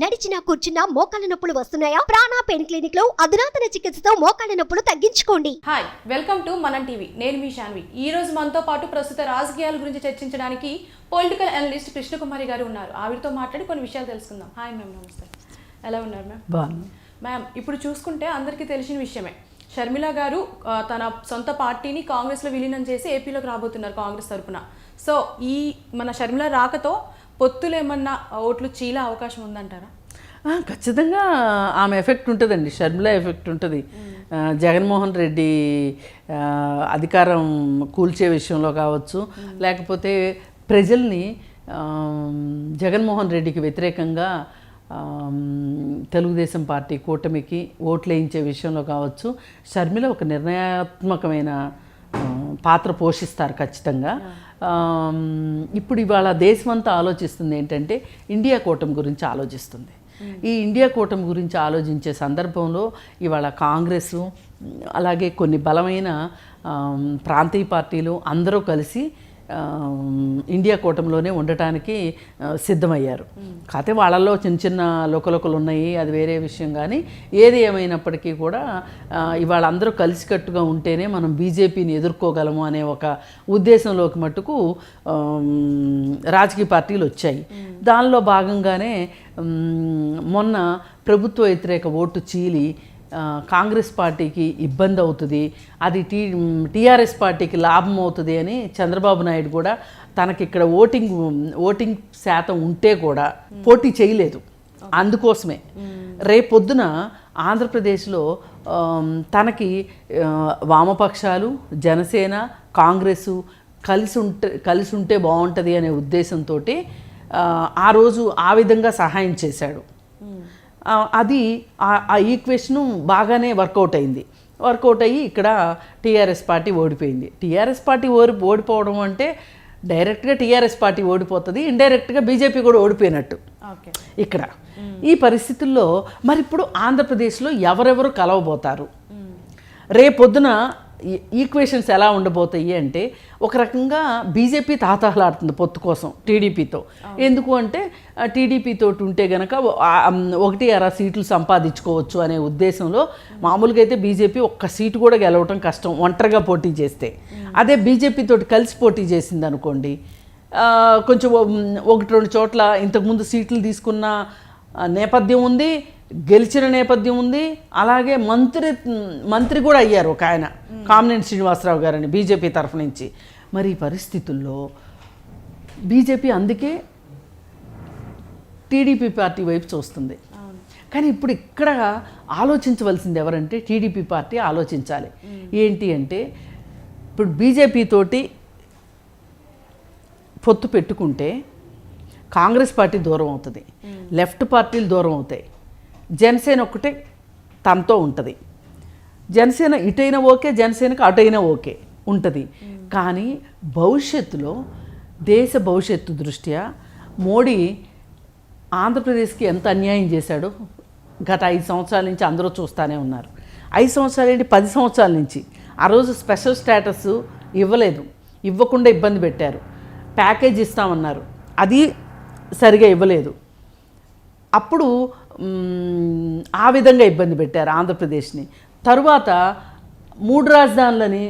నడిచినా కూర్చున్నా మోకాళ్ళ నొప్పులు వస్తున్నాయా? ప్రాణా పెయిన్ క్లినిక్లో అధునాతన చికిత్సతో మోకాళ్ళ నొప్పులు తగ్గించుకోండి. Hi welcome to Manam TV. నేను మీ శాన్వి. ఈ రోజు మనతో పాటు ప్రస్తుత రాజకీయాల గురించి చర్చించడానికి పొలిటికల్ అనలిస్ట్ కృష్ణకుమారి గారు ఉన్నారు. ఆవిడతో మాట్లాడి కొన్ని విషయాలు తెలుసుకుందాం. హాయ్ మ్యామ్ నమస్తే. ఎలా ఉన్నారు మ్యామ్? బాగుంది మ్యామ్ ఇప్పుడు చూసుకుంటే అందరికీ తెలిసిన విషయమే. షర్మిల గారు తన సొంత పార్టీని కాంగ్రెస్లో విలీనం చేసి ఏపీలోకి రాబోతున్నారు కాంగ్రెస్ తరపున. సో ఈ మన షర్మిల రాకతో పొత్తులు ఏమన్నా ఓట్లు చీల అవకాశం ఉందంటారా? ఖచ్చితంగా ఆమె ఎఫెక్ట్ ఉంటుందండి. షర్మిల ఎఫెక్ట్ ఉంటుంది. జగన్మోహన్ రెడ్డి అధికారం కూల్చే విషయంలో కావచ్చు లేకపోతే ప్రజల్ని జగన్మోహన్ రెడ్డికి వ్యతిరేకంగా తెలుగుదేశం పార్టీ కూటమికి ఓట్లు వేయించే విషయంలో కావచ్చు షర్మిల ఒక నిర్ణయాత్మకమైన పాత్ర పోషిస్తారు ఖచ్చితంగా. ఇప్పుడు ఇవాళ దేశమంతా ఆలోచిస్తుంది ఏంటంటే ఇండియా కూటమి గురించి ఆలోచిస్తుంది. ఈ ఇండియా కూటమి గురించి ఆలోచించే సందర్భంలో ఇవాళ కాంగ్రెస్ అలాగే కొన్ని బలమైన ప్రాంతీయ పార్టీలు అందరూ కలిసి ఇండియా కూటమిలోనే ఉండటానికి సిద్ధమయ్యారు. కాకపోతే వాళ్ళల్లో చిన్న చిన్న లోకలోకలు ఉన్నాయి అది వేరే విషయం కానీ ఏది ఏమైనప్పటికీ కూడా ఇవాళ అందరూ కలిసికట్టుగా ఉంటేనే మనం బీజేపీని ఎదుర్కోగలము అనే ఒక ఉద్దేశంలోకి మట్టుకు ఆమ్, రాజకీయ పార్టీలు వచ్చాయి. దానిలో భాగంగానే మొన్న ప్రభుత్వ వ్యతిరేక ఓటు చీలి కాంగ్రెస్ పార్టీకి ఇబ్బంది అవుతుంది అది టీ టీఆర్ఎస్ పార్టీకి లాభం అవుతుంది అని చంద్రబాబు నాయుడు కూడా తనకి ఇక్కడ ఓటింగ్ ఓటింగ్ శాతం ఉంటే కూడా పోటీ చేయలేదు. అందుకోసమే. రేపొద్దున ఆంధ్రప్రదేశ్లో తనకి వామపక్షాలు జనసేన కాంగ్రెస్ కలిసి ఉంటే కలిసి ఉంటే బాగుంటుంది అనే ఉద్దేశంతో ఆ రోజు ఆ విధంగా సహాయం చేశాడు. అది ఆ- ఈక్వేషను బాగానే వర్కౌట్ అయింది. వర్కౌట్ అయ్యి ఇక్కడ టీఆర్ఎస్ పార్టీ ఓడిపోయింది. టీఆర్ఎస్ పార్టీ ఓడి ఓడిపోవడం అంటే డైరెక్ట్గా టీఆర్ఎస్ పార్టీ ఓడిపోతుంది ఇండైరెక్ట్గా బీజేపీ కూడా ఓడిపోయినట్టు. ఇక్కడ. ఈ పరిస్థితుల్లో మరి ఇప్పుడు ఆంధ్రప్రదేశ్లో ఎవరెవరు కలవబోతారు? రేపొద్దున ఈక్వేషన్స్ ఎలా ఉండబోతాయి అంటే ఒక రకంగా బీజేపీ తాతహలాడుతుంది పొత్తు కోసం టీడీపీతో. ఎందుకు అంటే ఆ, టీడీపీ తోటి ఉంటే గనక ఒకటి అర సీట్లు సంపాదించుకోవచ్చు అనే ఉద్దేశంలో మామూలుగా అయితే బీజేపీ ఒక్క సీటు కూడా గెలవటం కష్టం ఒంటరిగా పోటీ చేస్తే. అదే బీజేపీ తోటి కలిసి పోటీ చేసింది అనుకోండి కొంచెం ఒకటి రెండు చోట్ల ఇంతకుముందు సీట్లు తీసుకున్న నేపథ్యం ఉంది గెలిచిన నేపథ్యం ఉంది. అలాగే మంత్రి మంత్రి కూడా అయ్యారు ఒక ఆయన. కామినేని శ్రీనివాసరావు గారని బీజేపీ తరఫు నుంచి. మరి ఈ పరిస్థితుల్లో బీజేపీ అందుకే టీడీపీ పార్టీ వైపు చూస్తుంది. కానీ ఇప్పుడు ఇక్కడ ఆలోచించవలసింది ఎవరంటే టీడీపీ పార్టీ ఆలోచించాలి. ఏంటి అంటే ఇప్పుడు బీజేపీ తోటి పొత్తు పెట్టుకుంటే కాంగ్రెస్ పార్టీ దూరం అవుతుంది. లెఫ్ట్ పార్టీలు దూరం అవుతాయి. జనసేన ఒక్కటే తనతో ఉంటుంది. జనసేన ఇటైనా ఓకే జనసేనకు అటైనా ఓకే ఉంటుంది. కానీ భవిష్యత్తులో దేశ భవిష్యత్తు దృష్ట్యా మోడీ ఆంధ్రప్రదేశ్కి ఎంత అన్యాయం చేశాడో గత ఐదు సంవత్సరాల నుంచి అందరూ చూస్తూనే ఉన్నారు. ఐదు సంవత్సరాలు ఏంటి? పది సంవత్సరాల నుంచి. ఆ రోజు స్పెషల్ స్టేటస్ ఇవ్వలేదు. ఇవ్వకుండా ఇబ్బంది పెట్టారు. ప్యాకేజ్ ఇస్తామన్నారు. అది సరిగా ఇవ్వలేదు. అప్పుడు ఆ విధంగా ఇబ్బంది పెట్టారు ఆంధ్రప్రదేశ్ని. తరువాత మూడు రాజధానులని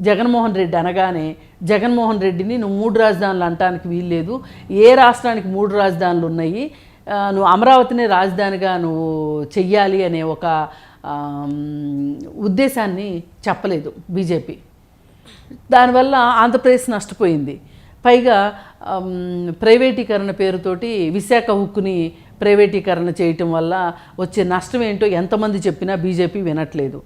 జగన్మోహన్ రెడ్డి అనగానే జగన్మోహన్ రెడ్డిని నువ్వు మూడు రాజధానులు అంటానికి వీల్లేదు. ఏ రాష్ట్రానికి మూడు రాజధానులు ఉన్నాయి? నువ్వు అమరావతిని రాజధానిగా నువ్వు చెయ్యాలి అనే ఒక ఉద్దేశాన్ని చెప్పలేదు బీజేపీ. దానివల్ల ఆంధ్రప్రదేశ్ నష్టపోయింది. పైగా ప్రైవేటీకరణ పేరుతోటి విశాఖ హుక్కుని ప్రైవేటీకరణ చేయటం వల్ల వచ్చే నష్టం ఏంటో ఎంతమంది చెప్పినా బీజేపీ వినట్లేదు.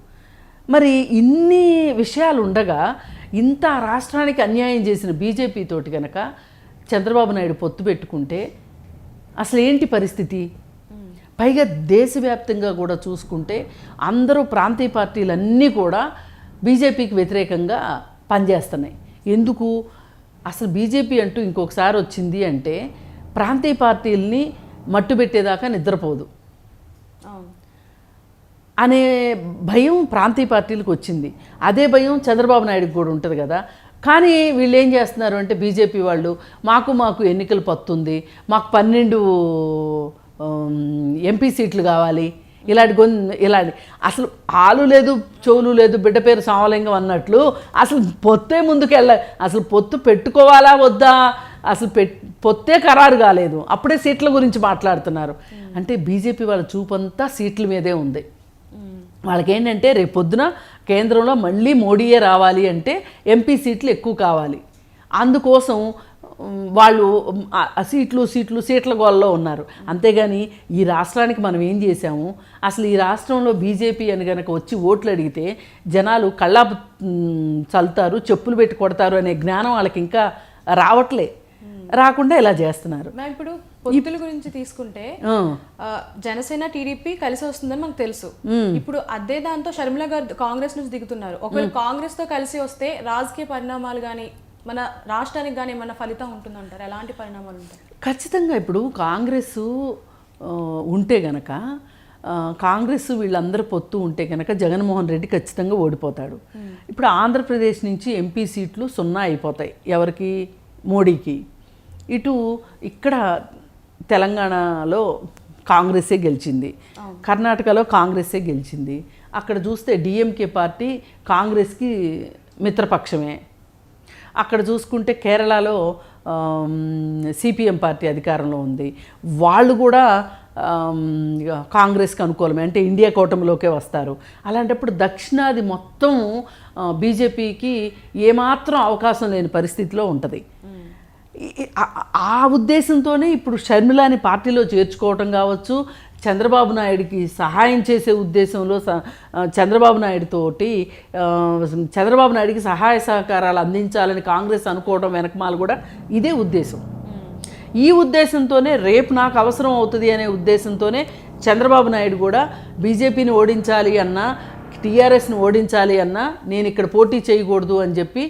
మరి ఇన్ని విషయాలు ఉండగా ఇంత రాష్ట్రానికి అన్యాయం చేసిన బీజేపీ తోటి కనుక చంద్రబాబు నాయుడు పొత్తు పెట్టుకుంటే అసలు ఏంటి పరిస్థితి? పైగా దేశవ్యాప్తంగా కూడా చూసుకుంటే అందరూ ప్రాంతీయ పార్టీలన్నీ కూడా బీజేపీకి వ్యతిరేకంగా పనిచేస్తున్నాయి. ఎందుకు? అసలు బీజేపీ అంటూ ఇంకొకసారి వచ్చింది అంటే ప్రాంతీయ పార్టీల్ని మట్టుబెట్టేదాకా నిద్రపోదు. అవును. అనే భయం ప్రాంతీయ పార్టీలకు వచ్చింది. అదే భయం చంద్రబాబు నాయుడుకి కూడా ఉంటుంది కదా. కానీ వీళ్ళు ఏం చేస్తున్నారు అంటే బీజేపీ వాళ్ళు మాకు మాకు ఎన్నికలు పత్తుంది మాకు పన్నెండు ఎంపీ సీట్లు కావాలి ఇలాంటి గొన్ ఇలాంటి. అసలు ఆలు లేదు చెవులు లేదు బిడ్డ పేరు సామలింగం అన్నట్లు అసలు పొత్తే ముందుకు వెళ్ళ అసలు పొత్తు పెట్టుకోవాలా వద్దా? అసలు పెట్ పొత్తే ఖరారు కాలేదు. అప్పుడే సీట్ల గురించి మాట్లాడుతున్నారు. అంటే బీజేపీ వాళ్ళ చూపంతా సీట్ల మీదే ఉంది. వాళ్ళకేంటంటే రేపు పొద్దున కేంద్రంలో మళ్ళీ మోడీయే రావాలి అంటే ఎంపీ సీట్లు ఎక్కువ కావాలి. అందుకోసం వాళ్ళు సీట్లు సీట్లు సీట్ల గోల్లో ఉన్నారు. అంతేగాని ఈ రాష్ట్రానికి మనం ఏం చేశాము? అసలు ఈ రాష్ట్రంలో బీజేపీ అని కనుక వచ్చి ఓట్లు అడిగితే జనాలు కళ్ళాపు చల్లుతారు చెప్పులు పెట్టి కొడతారు అనే జ్ఞానం వాళ్ళకి ఇంకా రావట్లే. రాకుండా ఇలా చేస్తున్నారు? ఇప్పుడు పొత్తుల గురించి తీసుకుంటే జనసేన టీడీపీ కలిసి వస్తుందని మనకు తెలుసు. ఇప్పుడు అదే దాంతో షర్మిల గారు కాంగ్రెస్ నుంచి దిగుతున్నారు. ఒకవేళ కాంగ్రెస్తో కలిసి వస్తే రాజకీయ పరిణామాలు కానీ మన రాష్ట్రానికి కానీ ఏమన్నా ఫలితం ఉంటుందంటారు? ఎలాంటి పరిణామాలు ఉంటాయి? ఖచ్చితంగా ఇప్పుడు కాంగ్రెస్ ఉంటే గనక కాంగ్రెస్ వీళ్ళందరూ పొత్తు ఉంటే కనుక జగన్మోహన్ రెడ్డి ఖచ్చితంగా ఓడిపోతాడు. ఇప్పుడు ఆంధ్రప్రదేశ్ నుంచి ఎంపీ సీట్లు సున్నా అయిపోతాయి. ఎవరికి? మోడీకి. ఇటు ఇక్కడ తెలంగాణలో కాంగ్రెసే గెలిచింది. కర్ణాటకలో కాంగ్రెసే గెలిచింది. అక్కడ చూస్తే డిఎంకే పార్టీ కాంగ్రెస్కి మిత్రపక్షమే. అక్కడ చూసుకుంటే కేరళలో సిపిఎం పార్టీ అధికారంలో ఉంది. వాళ్ళు కూడా కాంగ్రెస్కి అనుకూలమే. అంటే ఇండియా కూటమిలోకే వస్తారు. అలాంటప్పుడు దక్షిణాది మొత్తం బీజేపీకి ఏమాత్రం అవకాశం లేని పరిస్థితిలో ఉంటుంది. ఆ- ఉద్దేశంతోనే ఇప్పుడు షర్మిలాని పార్టీలో చేర్చుకోవటం కావచ్చు చంద్రబాబు నాయుడికి సహాయం చేసే ఉద్దేశంలో స- చంద్రబాబు నాయుడుతోటి చంద్రబాబు నాయుడికి సహాయ సహకారాలు అందించాలని కాంగ్రెస్ అనుకోవడం వెనకమాల కూడా ఇదే ఉద్దేశం. ఈ ఉద్దేశంతోనే రేపు నాకు అవసరం అవుతుంది అనే ఉద్దేశంతోనే చంద్రబాబు నాయుడు కూడా బీజేపీని ఓడించాలి అన్నా టీఆర్ఎస్ని ఓడించాలి అన్నా నేను ఇక్కడ పోటీ చేయకూడదు అని చెప్పి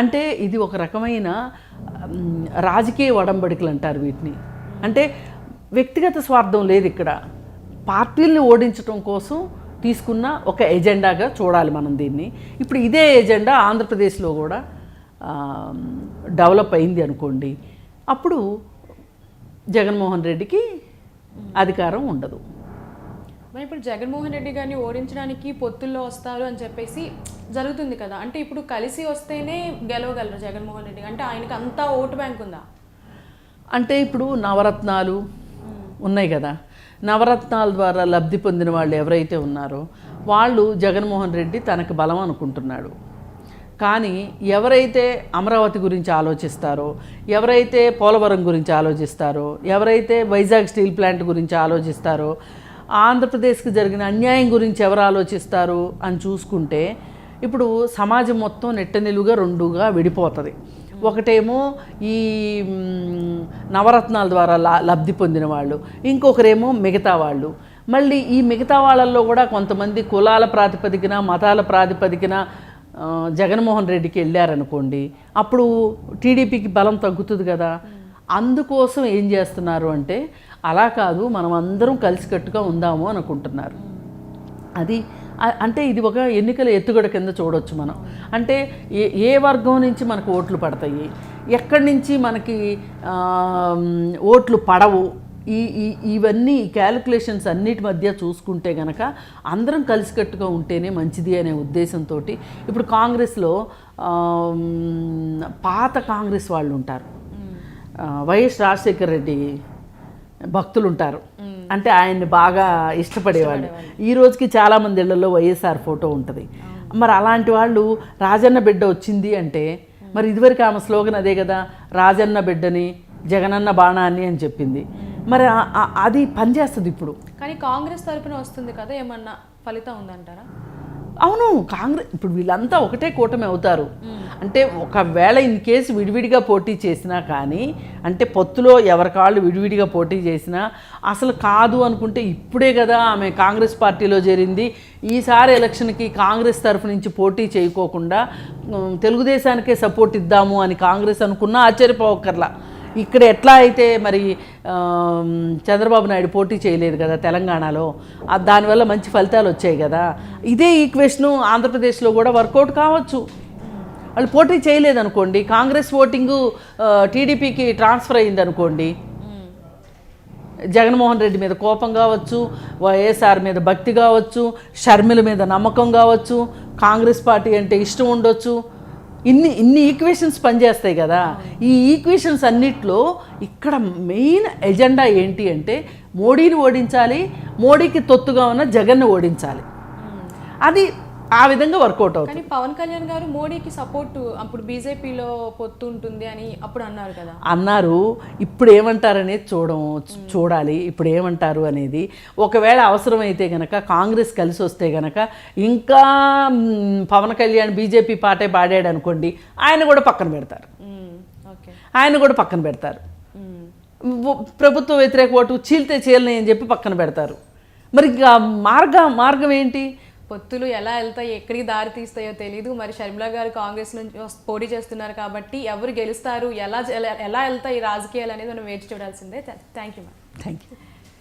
అంటే ఇది ఒక రకమైన రాజకీయ ఒడంబడికలు అంటారు వీటిని. అంటే వ్యక్తిగత స్వార్థం లేదు ఇక్కడ. పార్టీల్ని ఓడించడం కోసం తీసుకున్న ఒక ఎజెండాగా చూడాలి మనం దీన్ని. ఇప్పుడు ఇదే ఎజెండా ఆంధ్రప్రదేశ్లో కూడా డెవలప్ అయింది అనుకోండి అప్పుడు జగన్మోహన్ రెడ్డికి అధికారం ఉండదు. మరి ఇప్పుడు జగన్మోహన్ రెడ్డి గారిని ఓడించడానికి పొత్తుల్లో వస్తారు అని చెప్పేసి జరుగుతుంది కదా. అంటే ఇప్పుడు కలిసి వస్తేనే గెలవగలరు జగన్మోహన్ రెడ్డి అంటే ఆయనకి అంతా ఓటు బ్యాంక్ ఉందా? అంటే ఇప్పుడు నవరత్నాలు ఉన్నాయి కదా. నవరత్నాల ద్వారా లబ్ధి పొందిన వాళ్ళు ఎవరైతే ఉన్నారో వాళ్ళు జగన్మోహన్ రెడ్డి తనకు బలం అనుకుంటున్నాడు. కానీ ఎవరైతే అమరావతి గురించి ఆలోచిస్తారో ఎవరైతే పోలవరం గురించి ఆలోచిస్తారో ఎవరైతే వైజాగ్ స్టీల్ ప్లాంట్ గురించి ఆలోచిస్తారో ఆంధ్రప్రదేశ్కి జరిగిన అన్యాయం గురించి ఎవరు ఆలోచిస్తారు అని చూసుకుంటే ఇప్పుడు సమాజం మొత్తం నెట్టనిలుగా రెండుగా విడిపోతుంది. ఒకటేమో ఈ నవరత్నాల ద్వారా లా- లబ్ధి పొందిన వాళ్ళు ఇంకొకరేమో మిగతా వాళ్ళు. మళ్ళీ ఈ మిగతా వాళ్ళల్లో కూడా కొంతమంది కులాల ప్రాతిపదికన మతాల ప్రాతిపదికన జగన్మోహన్ రెడ్డికి వెళ్ళారనుకోండి అప్పుడు టీడీపీకి బలం తగ్గుతుంది కదా. అందుకోసం ఏం చేస్తున్నారు అంటే అలా కాదు మనం అందరం కలిసికట్టుగా ఉందాము అనుకుంటున్నారు. అది అంటే ఇది ఒక ఎన్నికల ఎత్తుగడ కింద చూడొచ్చు మనం. అంటే ఏ ఏ వర్గం నుంచి మనకు ఓట్లు పడతాయి? ఎక్కడి నుంచి మనకి ఓట్లు పడవు? ఈ ఈ ఇవన్నీ క్యాలిక్యులేషన్స్ అన్నిటి మధ్య చూసుకుంటే గనక అందరం కలిసికట్టుగా ఉంటేనే మంచిది అనే ఉద్దేశంతో ఇప్పుడు కాంగ్రెస్లో పాత కాంగ్రెస్ వాళ్ళు ఉంటారు వైఎస్ రాజశేఖర రెడ్డి భక్తులు ఉంటారు అంటే ఆయన్ని బాగా ఇష్టపడేవాళ్ళు. ఈ రోజుకి చాలా మంది ఇళ్ళలో వైఎస్ఆర్ ఫోటో ఉంటుంది. మరి అలాంటి వాళ్ళు రాజన్న బిడ్డ వచ్చింది అంటే మరి ఇదివరకు ఆమె స్లోగన్ అదే కదా రాజన్న బిడ్డని జగనన్న బాణాన్ని అని చెప్పింది. మరి అది పనిచేస్తుంది ఇప్పుడు. కానీ కాంగ్రెస్ తరపున వస్తుంది కదా ఏమన్నా ఫలితం ఉందంటారా? అవును కాంగ్రెస్ ఇప్పుడు వీళ్ళంతా ఒకటే కూటమి అవుతారు. అంటే ఒకవేళ ఇన్ కేసు విడివిడిగా పోటీ చేసినా కానీ అంటే పొత్తులో ఎవరికాళ్ళు విడివిడిగా పోటీ చేసినా అసలు కాదు అనుకుంటే ఇప్పుడే కదా ఆమె కాంగ్రెస్ పార్టీలో చేరింది. ఈసారి ఎలక్షన్కి కాంగ్రెస్ తరఫు నుంచి పోటీ చేయకోకుండా తెలుగుదేశానికే సపోర్ట్ ఇద్దాము అని కాంగ్రెస్ అనుకున్నా ఆశ్చర్యపోకర్లా ఇక్కడ ఎట్లా అయితే మరి చంద్రబాబు నాయుడు పోటీ చేయలేదు కదా తెలంగాణలో దానివల్ల మంచి ఫలితాలు వచ్చాయి కదా. ఇదే ఈక్వేషను ఆంధ్రప్రదేశ్లో కూడా వర్కౌట్ కావచ్చు. వాళ్ళు పోటీ చేయలేదు అనుకోండి కాంగ్రెస్ ఓటింగు టీడీపీకి ట్రాన్స్ఫర్ అయింది అనుకోండి జగన్మోహన్ రెడ్డి మీద కోపం కావచ్చు వైఎస్ఆర్ మీద భక్తి కావచ్చు షర్మిల మీద నమ్మకం కావచ్చు కాంగ్రెస్ పార్టీ అంటే ఇష్టం ఉండొచ్చు ఇన్ని ఇన్ని ఈక్వేషన్స్ పనిచేస్తాయి కదా. ఈ ఈక్వేషన్స్ అన్నిట్లో ఇక్కడ మెయిన్ ఎజెండా ఏంటి అంటే మోడీని ఓడించాలి మోడీకి తొత్తుగా ఉన్న జగన్ను ఓడించాలి. అది ఆ విధంగా వర్కౌట్ అవుతుంది. కానీ పవన్ కళ్యాణ్ గారు మోడీకి సపోర్ట్ అప్పుడు బీజేపీలో పొత్తు ఉంటుంది అని అప్పుడు అన్నారు కదా. అన్నారు ఇప్పుడు ఏమంటారనేది చూడం చూడాలి ఇప్పుడు ఏమంటారు అనేది. ఒకవేళ అవసరమైతే గనక కాంగ్రెస్ కలిసి వస్తే గనక ఇంకా పవన్ కళ్యాణ్ బీజేపీ పాటే పాడాడు అనుకోండి ఆయన కూడా పక్కన పెడతారు. ఓకే. ఆయన కూడా పక్కన పెడతారు. ప్రభుత్వ వ్యతిరేక ఓటు చీల్తే చీలని అని చెప్పి పక్కన పెడతారు. మరి ఇంకా మార్గం మార్గం ఏంటి? పొత్తులు ఎలా వెళ్తాయి ఎక్కడికి దారి తీస్తాయో తెలియదు మరి షర్మిల గారు కాంగ్రెస్ నుంచి పోటీ చేస్తున్నారు కాబట్టి ఎవరు గెలుస్తారు ఎలా ఎలా ఎలా వెళ్తాయి రాజకీయాలు అనేది మనం వేచి చూడాల్సిందే. Thank you ma'am. Thank you.